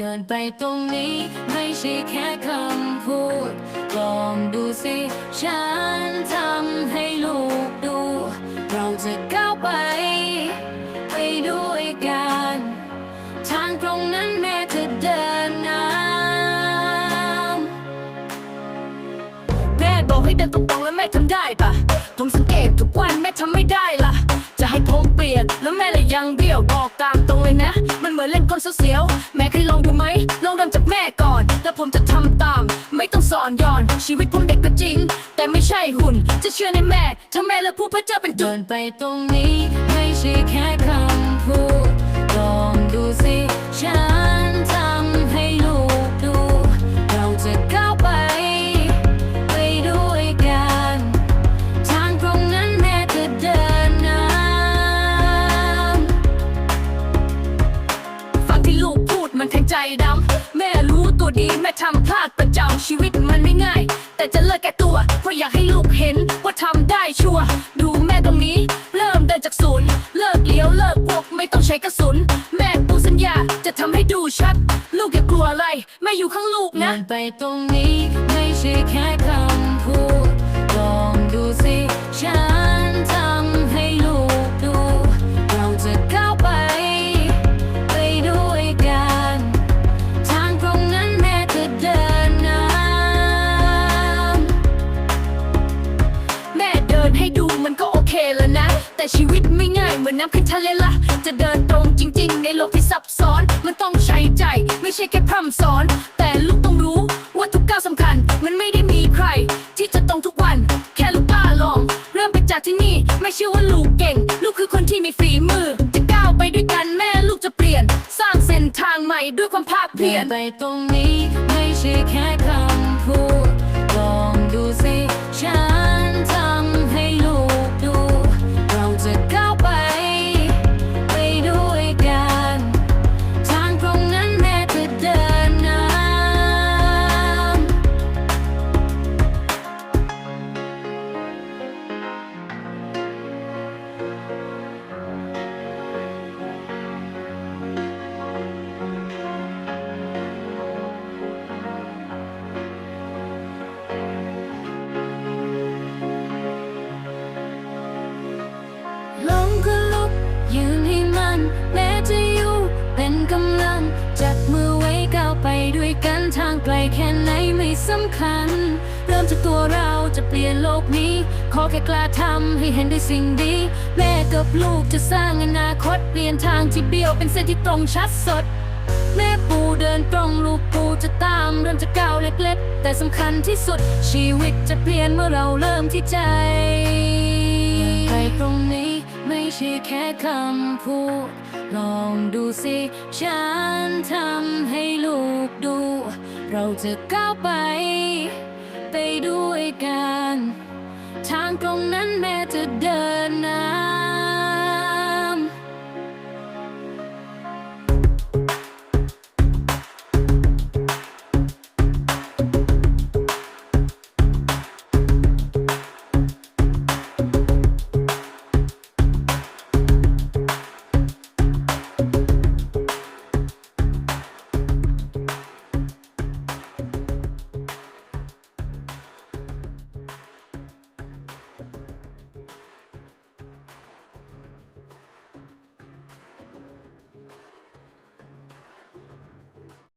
เดินไปตรงนี้ไม่ใช่แค่คำพูด ลองดูสิ ฉันทำให้ลูกดู เราจะก้าวไป ไปด้วยกัน ทางตรงนั้นแม้จะเดินนำแม่บอกให้เดินตรงๆแล้วแม่ทำได้ปะผมสังเกตทุกวันแม่ทำไม่ได้ล่ะ จะให้ผมเปลี่ยนแล้วแม่เลยยังเบี้ยวบอกตามตรงเลยนะ มันเหมือนเล่นคนเสียว ถ้าผมจะทำตาม ไม่ต้องสอนย้อน ชีวิตผมเด็กก็จริง แต่ไม่ใช่หุ่น จะเชื่อในแม่ถ้าแม่และผู้พระเจ้าเป็นจุดเดินไปตรงนี้ ไม่ใช่แค่คำพูดลองดูสิ ดำ แม่รู้ตัวดีแม่ทำพลาดประจำชีวิตมันไม่ง่าย แต่จะเลิกแก่ตัว เพราะอยากให้ลูกเห็นว่าทำได้ชัวร์ดูแม่ตรงนี้ เริ่มเดินจากศูนย์เลิกเลี้ยวเลิกพวกไม่ต้องใช้กระสุน แม่ปูสัญญาจะทำให้ดูชัด ลูกอย่ากลัวอะไรแม่อยู่ข้างลูกนะไปตรงนี้ไม่ใช่แค่คำพูดลองดูสิฉัน ชีวิตไม่ง่ายเหมือนน้ำขึ้นทะเลละ จะเดินตรงจริง ๆ ในโลกที่ซับซ้อน มันต้องใช้ใจ ไม่ใช่แค่พร่ำสอน แต่ลูกต้องรู้ว่าทุกก้าวสำคัญ มันไม่ได้มีใคร ที่จะตรงทุกวัน แค่ลูกกล้าลอง เริ่มไปจากที่นี่ ไม่เชื่อว่าลูกเก่ง ลูกคือคนที่มีฝีมือ จะก้าวไปด้วยกันแม่ลูกจะเปลี่ยน สร้างเส้นทางใหม่ด้วยความภาคเพียรไปตรงนี้ไม่ใช่แค่คำพูดลองดูสิฉัน แม้จะอยู่เป็นกำลัง จับมือไว้ก้าวไปด้วยกันทางไกลแค่ไหนไม่สำคัญ เริ่มจากตัวเราจะเปลี่ยนโลกนี้ ขอแค่กล้าทำให้เห็นด้สิ่งดี แม่กับลูกจะสร้างอนาคต เปลี่ยนทางที่เบี้ยวเป็นเส้นที่ตรงชัดสด แม่ปูเดินตรงลูกปูจะตามเริ่มจากก้าวเล็กๆ แต่สำคัญที่สุดชีวิตจะเปลี่ยนเมื่อเราเริ่มที่ใจไปตรงนี้ ใช่แค่คำพูด ลองดูสิ ฉันทำให้ลูกดู เราจะก้าวไป ไปด้วยกัน ทางตรงนั้นแม่จะเดิน